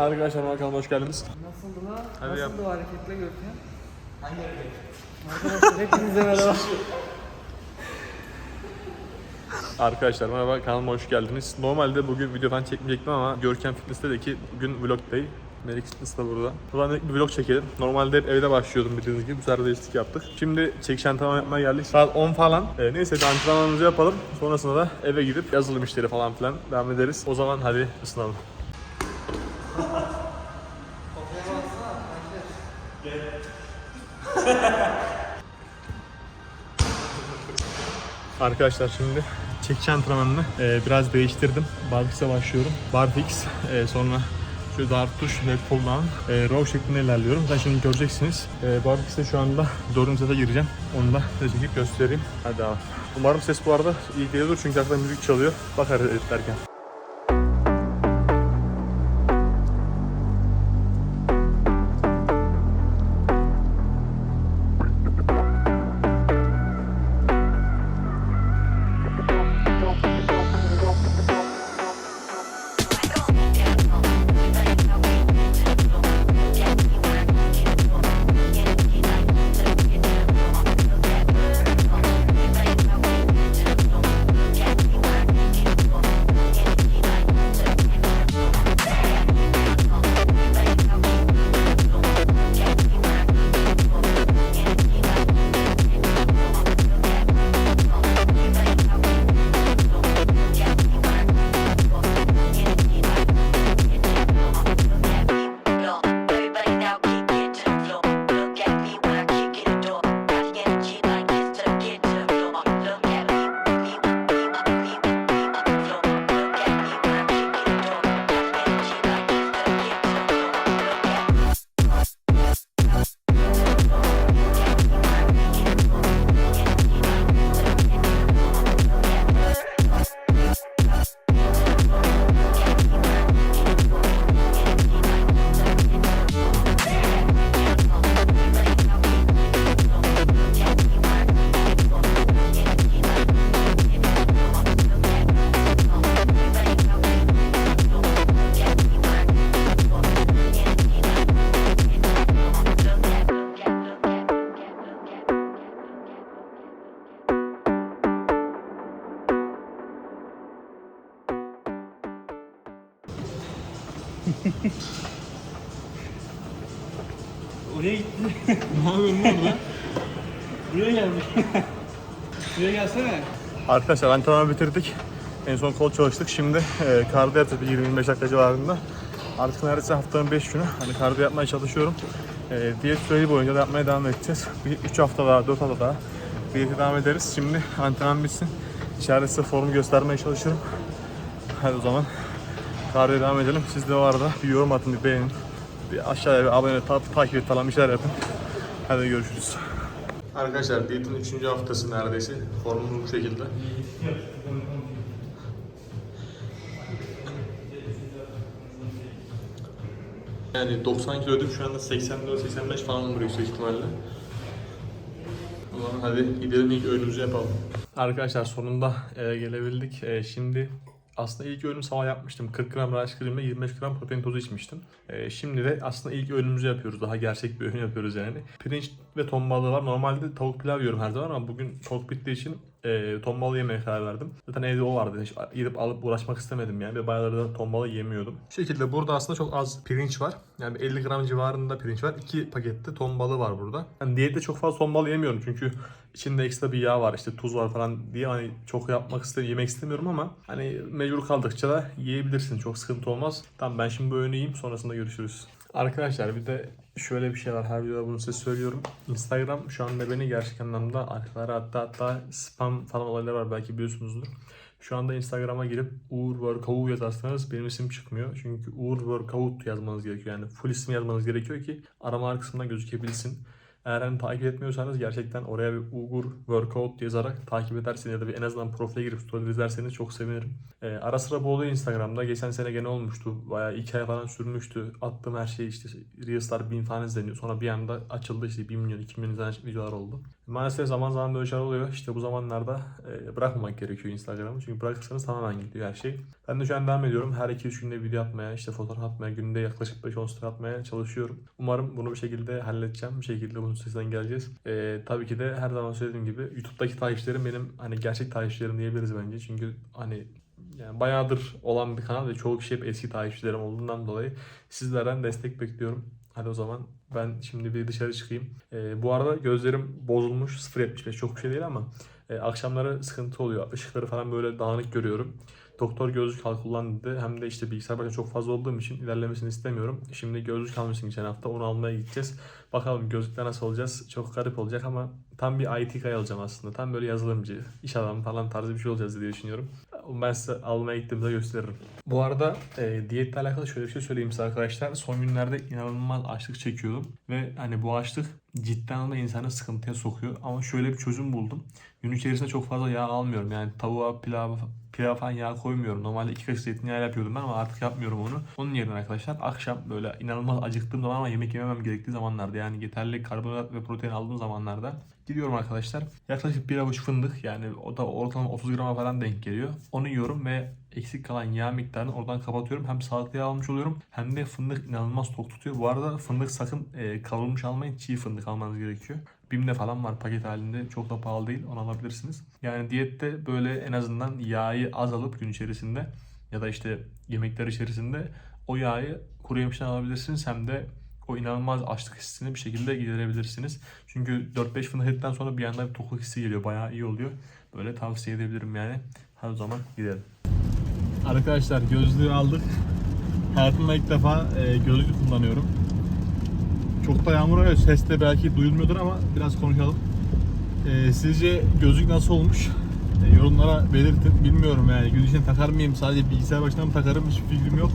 Arkadaşlar kanalıma hoş geldiniz. Nasıldı lan? Hadi yap. Nasıldı o hareketle Görkem? Hangi hareket? Arkadaşlar hepinize merhaba. Arkadaşlar merhaba kanalıma hoş geldiniz. Normalde bugün video falan çekmeyecektim ama Görkem Fitness'te de ki bugün vlog day. Melik Fitness da burada. Buradan dedik bir vlog çekelim. Normalde hep evde başlıyordum bildiğiniz gibi. Bu sefer değişiklik yaptık. Şimdi çekiş antrenman yapmaya geldik. Saat 10 falan. Ee, neyse antrenmanımızı yapalım. Sonrasında da eve gidip yazılım işleri falan filan devam ederiz. O zaman hadi ısınalım. Arkadaşlar şimdi çekici antrenmanını e, biraz değiştirdim. Barfix'e başlıyorum. Barfix e, sonra şu dar tuş ve pull down e, row şeklinde ilerliyorum. Zaten şimdi göreceksiniz. E, Barfix'te şu anda 4. sete gireceğim. Onu da çekip göstereyim. Hadi abi. Umarım ses bu arada iyi geliyordur çünkü arkadan müzik çalıyor. Bakar editlerken. Oraya gitti. ne yapıyorsun orada? Buraya gelmiş. Buraya gelsene. Arkadaşlar antrenmanı bitirdik. En son kol çalıştık. Şimdi e, kardiyo yaptık bir 20-25 dakika civarında. Artık neredeyse haftanın 5 günü hani kardiyo yapmaya çalışıyorum. E, diyet süreci boyunca da yapmaya devam edeceğiz. 3 hafta daha, 4 hafta daha diyete devam ederiz. Şimdi antrenman bitsin. İçeride size formu göstermeye çalışırım. Hadi o zaman kardiyo devam edelim. Siz de o arada bir yorum atın, bir beğenin. Bir aşağıya bir abone, ta- takip et falan bir şeyler yapın. Hadi görüşürüz. Arkadaşlar diyetin 3. haftası neredeyse. Formumuz bu şekilde. Yani 90 kiloydum şu anda 84-85 falan vuruyor yüksek ihtimalle. O zaman hadi gidelim ilk öğünümüzü yapalım. Arkadaşlar sonunda e, gelebildik. E, şimdi aslında ilk öğünüm sabah yapmıştım. 40 gram rice cream ve 25 gram protein tozu içmiştim. E, şimdi de aslında ilk öğünümüzü yapıyoruz. Daha gerçek bir öğün yapıyoruz yani. Pirinç ve ton balığı var. Normalde tavuk pilav yiyorum her zaman ama bugün çok bittiği için e, ton balığı yemeye karar verdim. Zaten evde o vardı. Hiç gidip alıp uğraşmak istemedim yani. Ve bayağıdır da ton balığı yemiyordum. Bu şekilde burada aslında çok az pirinç var. Yani 50 gram civarında pirinç var. 2 pakette ton balığı var burada. Yani diyette çok fazla ton balığı yemiyorum çünkü içinde ekstra bir yağ var işte tuz var falan diye hani çok yapmak istemiyorum, yemek istemiyorum ama hani mecbur kaldıkça da yiyebilirsin. Çok sıkıntı olmaz. Tamam ben şimdi öğünü yiyeyim sonrasında görüşürüz. Arkadaşlar bir de şöyle bir şey var her videoda bunu size söylüyorum. Instagram şu anda beni gerçek anlamda arkalara hatta hatta spam falan olayları var belki biliyorsunuzdur. Şu anda Instagram'a girip Uğur Workout yazarsanız benim isim çıkmıyor. Çünkü Uğur Workout yazmanız gerekiyor. Yani full ismi yazmanız gerekiyor ki arama kısmından gözükebilsin. Eğer hani takip etmiyorsanız gerçekten oraya bir Uğur Workout yazarak takip ederseniz ya da bir en azından profile girip story izlerseniz çok sevinirim. Ee, ara sıra bu oluyor Instagram'da. Geçen sene gene olmuştu. Bayağı iki ay falan sürmüştü. Attığım her şey işte Reels'lar bin falan izleniyor. Sonra bir anda açıldı işte 1 milyon 2 milyon izlenen videolar oldu. Maalesef zaman zaman böyle şeyler oluyor. İşte bu zamanlarda e, bırakmamak gerekiyor Instagram'ı. Çünkü bırakırsanız tamamen gidiyor her şey. Ben de şu an devam ediyorum. Her 2-3 günde video atmaya, işte fotoğraf atmaya, günde yaklaşık 5-10 story atmaya çalışıyorum. Umarım bunu bir şekilde halledeceğim. Bir şekilde üstesinden geleceğiz. E, tabii ki de her zaman söylediğim gibi YouTube'daki takipçilerim benim hani gerçek takipçilerim diyebiliriz bence. Çünkü hani yani bayağıdır olan bir kanal ve çoğu kişi hep eski takipçilerim olduğundan dolayı sizlerden destek bekliyorum. Hadi o zaman ben şimdi bir dışarı çıkayım. Ee, bu arada gözlerim bozulmuş 0.75 çok bir şey değil ama e, akşamları sıkıntı oluyor. Işıkları falan böyle dağınık görüyorum. Doktor gözlük al kullan dedi. Hem de işte bilgisayar başında çok fazla olduğum için ilerlemesini istemiyorum. Şimdi gözlük almışsın geçen hafta. Onu almaya gideceğiz. Bakalım gözlükle nasıl olacağız. Çok garip olacak ama tam bir IT kay alacağım aslında. Tam böyle yazılımcı, iş adamı falan tarzı bir şey olacağız diye düşünüyorum. Ben size almaya gittiğimde gösteririm. Bu arada e, diyetle alakalı şöyle bir şey söyleyeyim size arkadaşlar. Son günlerde inanılmaz açlık çekiyordum. Ve hani bu açlık cidden anlamda insanı sıkıntıya sokuyor. Ama şöyle bir çözüm buldum. Gün içerisinde çok fazla yağ almıyorum. Yani tavuğa, pilav, pilav falan yağ koymuyorum. Normalde iki kaşık zeytinyağı yapıyordum ben ama artık yapmıyorum onu. Onun yerine arkadaşlar akşam böyle inanılmaz acıktığım zaman ama yemek yememem gerektiği zamanlarda yani yeterli karbonhidrat ve protein aldığım zamanlarda gidiyorum arkadaşlar. Yaklaşık bir avuç fındık yani o da ortalama 30 grama falan denk geliyor. Onu yiyorum ve eksik kalan yağ miktarını oradan kapatıyorum. Hem sağlıklı yağ almış oluyorum hem de fındık inanılmaz tok tutuyor. Bu arada fındık sakın e, kavrulmuş almayın. Çiğ fındık almanız gerekiyor. Bim'de falan var paket halinde. Çok da pahalı değil. Onu alabilirsiniz. Yani diyette böyle en azından yağı az alıp gün içerisinde ya da işte yemekler içerisinde o yağı kuru yemişten alabilirsiniz. Hem de o inanılmaz açlık hissini bir şekilde giderebilirsiniz. Çünkü 4-5 fındık yedikten sonra bir anda bir tokluk hissi geliyor. Bayağı iyi oluyor. Böyle tavsiye edebilirim yani. O zaman gidelim. Arkadaşlar gözlüğü aldık. Hayatımda ilk defa e, gözlük kullanıyorum. Çok da yağmur yağıyor. Ses de belki duyulmuyordur ama biraz konuşalım. E, sizce gözlük nasıl olmuş? E, yorumlara belirtin. Bilmiyorum yani. Gün içine takar mıyım? Sadece bilgisayar başına mı takarım? Hiç fikrim yok.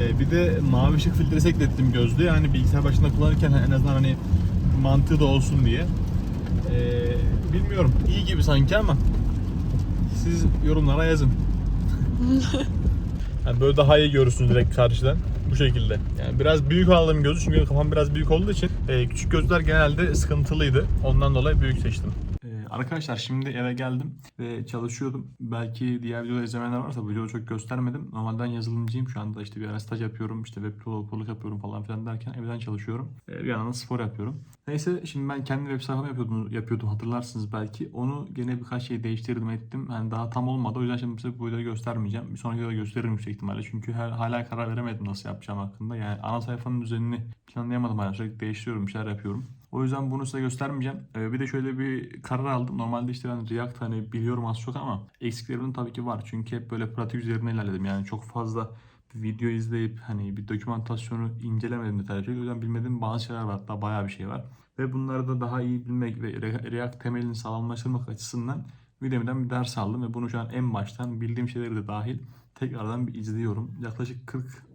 E, bir de mavi ışık filtresi eklettim gözlüğe. Yani bilgisayar başında kullanırken en azından hani mantığı da olsun diye. E, bilmiyorum. İyi gibi sanki ama siz yorumlara yazın. Yani böyle daha iyi görürsünüz direkt karşıdan. Bu şekilde. Yani biraz büyük aldım gözü çünkü kafam biraz büyük olduğu için e, küçük gözler genelde sıkıntılıydı. Ondan dolayı büyük seçtim. Arkadaşlar şimdi eve geldim ve çalışıyordum. Belki diğer videoda izlemeyenler varsa bu videoyu çok göstermedim. Normalden yazılımcıyım. Şu anda işte bir ara staj yapıyorum. işte web developerlık yapıyorum falan filan derken evden çalışıyorum. Ee, bir yandan da spor yapıyorum. Neyse şimdi ben kendi web sayfamı yapıyordum, yapıyordum hatırlarsınız belki. Onu gene birkaç şey değiştirdim ettim. Yani daha tam olmadı. O yüzden şimdi size bu videoyu göstermeyeceğim. Bir sonraki videoda gösteririm yüksek ihtimalle. Çünkü hala karar veremedim nasıl yapacağım hakkında. Yani ana sayfanın düzenini planlayamadım hala. Sürekli değiştiriyorum, bir şeyler yapıyorum. O yüzden bunu size göstermeyeceğim. Ee, bir de şöyle bir karar aldım. Normalde işte ben React hani biliyorum az çok ama eksiklerim tabii ki var. Çünkü hep böyle pratik üzerine ilerledim. Yani çok fazla video izleyip hani bir dokümantasyonu incelemedim detaylıca. O yüzden bilmediğim bazı şeyler var. Hatta bayağı bir şey var. Ve bunları da daha iyi bilmek ve Re- React temelini sağlamlaştırmak açısından Udemy'den bir ders aldım ve bunu şu an en baştan bildiğim şeyleri de dahil tekrardan bir izliyorum. Yaklaşık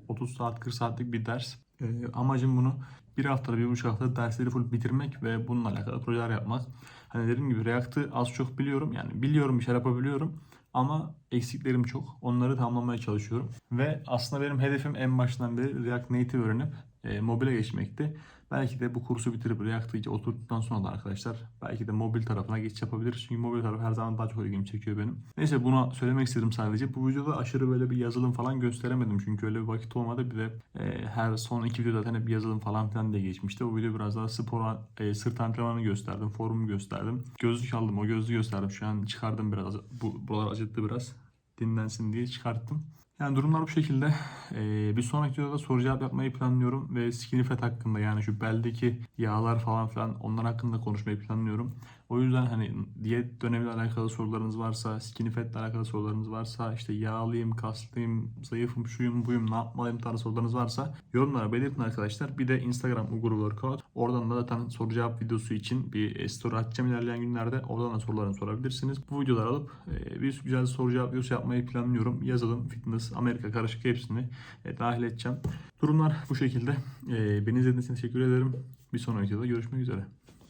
40-30 saat 40 saatlik bir ders. Ee, amacım bunu bir haftada bir buçuk haftada dersleri full bitirmek ve bununla alakalı projeler yapmak. Hani dediğim gibi React'ı az çok biliyorum yani biliyorum bir şeyler yapabiliyorum ama eksiklerim çok. Onları tamamlamaya çalışıyorum. Ve aslında benim hedefim en baştan beri React Native öğrenip e, mobile geçmekti. Belki de bu kursu bitirip React'ı oturduktan sonra da arkadaşlar belki de mobil tarafına geçiş yapabiliriz. Çünkü mobil tarafı her zaman daha çok ilgimi çekiyor benim. Neyse buna söylemek istedim sadece. Bu videoda aşırı böyle bir yazılım falan gösteremedim. Çünkü öyle bir vakit olmadı. Bir de e, her son iki video zaten hep yazılım falan filan diye geçmişti. O video biraz daha spor, e, sırt antrenmanı gösterdim. Forumu gösterdim. Gözlük aldım. O gözlüğü gösterdim. Şu an çıkardım biraz. Bu, buralar acıttı biraz. Dinlensin diye çıkarttım. Yani durumlar bu şekilde. Ee, bir sonraki videoda soru cevap yapmayı planlıyorum ve skinny fat hakkında yani şu beldeki yağlar falan filan onlar hakkında konuşmayı planlıyorum. O yüzden hani diyet dönemiyle alakalı sorularınız varsa, skinny fat ile alakalı sorularınız varsa, işte yağlıyım, kaslıyım, zayıfım, şuyum, buyum, ne yapmalıyım tarzı sorularınız varsa yorumlara belirtin arkadaşlar. Bir de Instagram Ugur Workout. Oradan da zaten soru cevap videosu için bir story atacağım ilerleyen günlerde. Oradan da sorularını sorabilirsiniz. Bu videoları alıp e, bir güzel soru cevap videosu yapmayı planlıyorum. Yazılım, fitness, Amerika karışık hepsini e, dahil edeceğim. Durumlar bu şekilde. E, beni izlediğiniz için teşekkür ederim. Bir sonraki videoda görüşmek üzere.